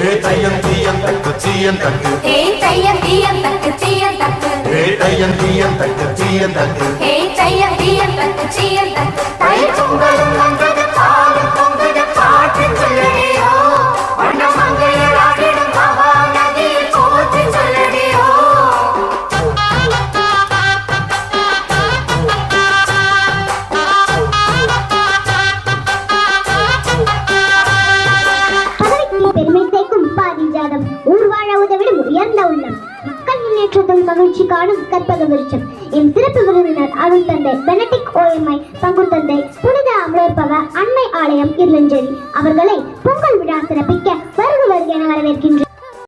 వేటయ్యం తీయం తక్కు చీయం తక్కు వేటయ్యం తీయం తక్కు చీయం తక్కు వేటయ్యం తీయం తక్కు చీయం తక్కు వేటయ్యం తీయం తక్కు చీయం తక్కు பாரிஜாதம் ஊர் வாழ உதவிடும் உயர்ந்த உள்ளம் மக்கள் முன்னேற்றத்தில் மகிழ்ச்சி காணும் கற்பக விருட்சம் என் சிறப்பு விருந்தினர் அருள் தந்தை பெனடிக் ஓஎம்ஐ பங்கு தந்தை புனித அமலோற்பவ அன்னை ஆலயம் இருளஞ்சேரி அவர்களை பொங்கல் விழா சிறப்பிக்க வருக வருக என வரவேற்கின்றேன்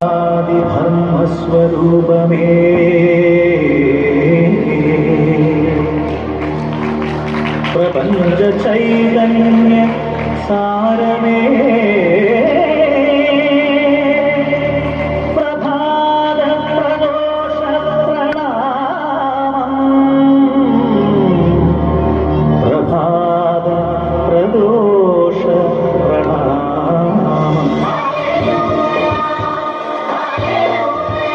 आदिब्रह्मस्वरूपमे प्रपञ्चचैतन्य सारमे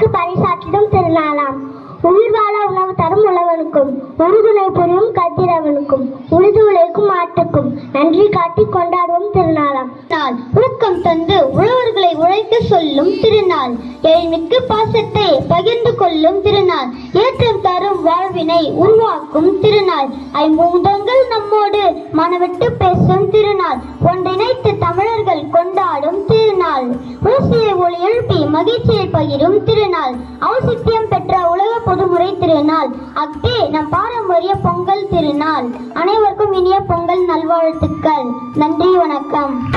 பாக்கு பரிசாற்றிடும் திருநாளாம். உயிர் வாழ உணவு தரும் உழவனுக்கும் உறுதுணை புரியும் கத்திரவனுக்கும் உழுது உழைக்கும் ஆட்டுக்கும் நன்றி காட்டி கொண்டாடுவோம் திருநாளாம். நாள் ஊக்கம் தந்து உழவர்களை உழைக்க சொல்லும் திருநாள். எழில்மிக்க பாசத்தை பகிர்ந்து கொள்ளும் திருநாள். ஏற்றம் தரும் வாழ்வினை உருவாக்கும் திருநாள். ஐம்பூதங்கள் நம்மோடு மனவிட்டு பேசும் திருநாள். ஒன்றிணைத்து தமிழர்கள் கொண்டாடும் திருநாள். ஊசியை ஒளி எழுப்பி மகிழ்ச்சியை பகிரும் திருநாள். ஔசித்தியம் பெற்ற உலக பொதுமுறை திருநாள். அக்டே நம் பாரம்பரிய பொங்கல் திருநாள். அனைவருக்கும் இனிய பொங்கல் நல்வாழ்த்துக்கள். நன்றி வணக்கம்.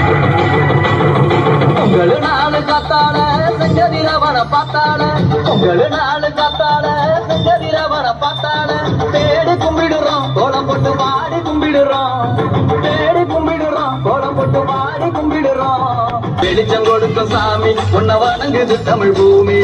பொங்கல் நாலு காத்தால செஞ்சதிரவன பார்த்தால. பொங்கல் நாலு காத்தால செஞ்சதிரவன பார்த்தால. தேடி கும்பிடுறோம் கோலம் போட்டு பாடி கும்பிடுறோம். தேடி கும்பிடு வெளிச்சம் கொடுத்த சாமி உன்னை வணங்குது தமிழ் பூமி.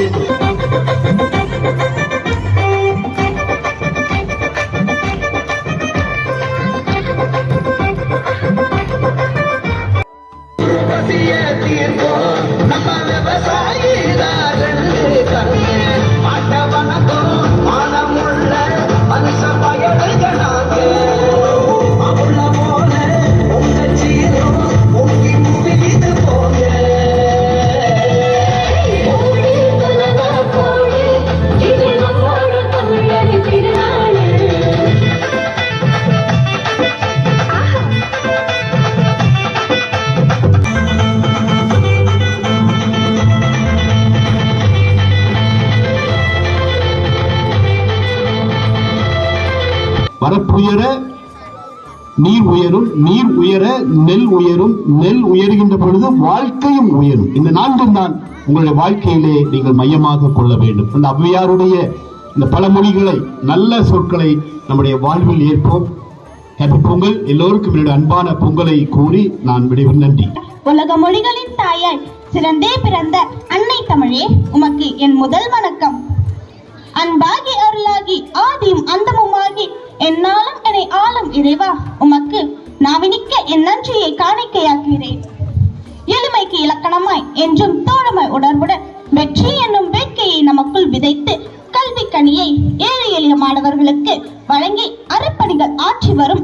வரப்புயர நீர் உயரும் நீர் உயர நெல் உயரும் நெல் உயர்கின்ற பொழுது வாழ்க்கையும் உயரும். இந்த நான்கும் தான் உங்களுடைய வாழ்க்கையிலே நீங்கள் மையமாக கொள்ள வேண்டும். அந்த ஔவையாருடைய இந்த பல மொழிகளை நல்ல சொற்களை நம்முடைய வாழ்வில் ஏற்போம். ஹாப்பி பொங்கல் எல்லோருக்கும் என்னுடைய அன்பான பொங்கலை கூறி நான் விடைபெறும் நன்றி. உலக மொழிகளின் தாயாய் சிறந்தே பிறந்த அன்னை தமிழே உமக்கு என் முதல் வணக்கம். அன்பாகி அருளாகி ஆதியும் அந்தமுமாகி என்னாலும் என்னை ஆளும் இறைவா உமக்கு நாவினிக்க என் நன்றியை காணிக்கையாக்கிறேன் எளிமைக்கு இலக்கணமாய் என்றும் தோழமை உணர்வுடன் வெற்றி என்னும் வேட்கையை நமக்குள் விதைத்து கல்வி கனியை ஏழை எளிய மாணவர்களுக்கு வழங்கி அறப்பணிகள் ஆற்றி வரும்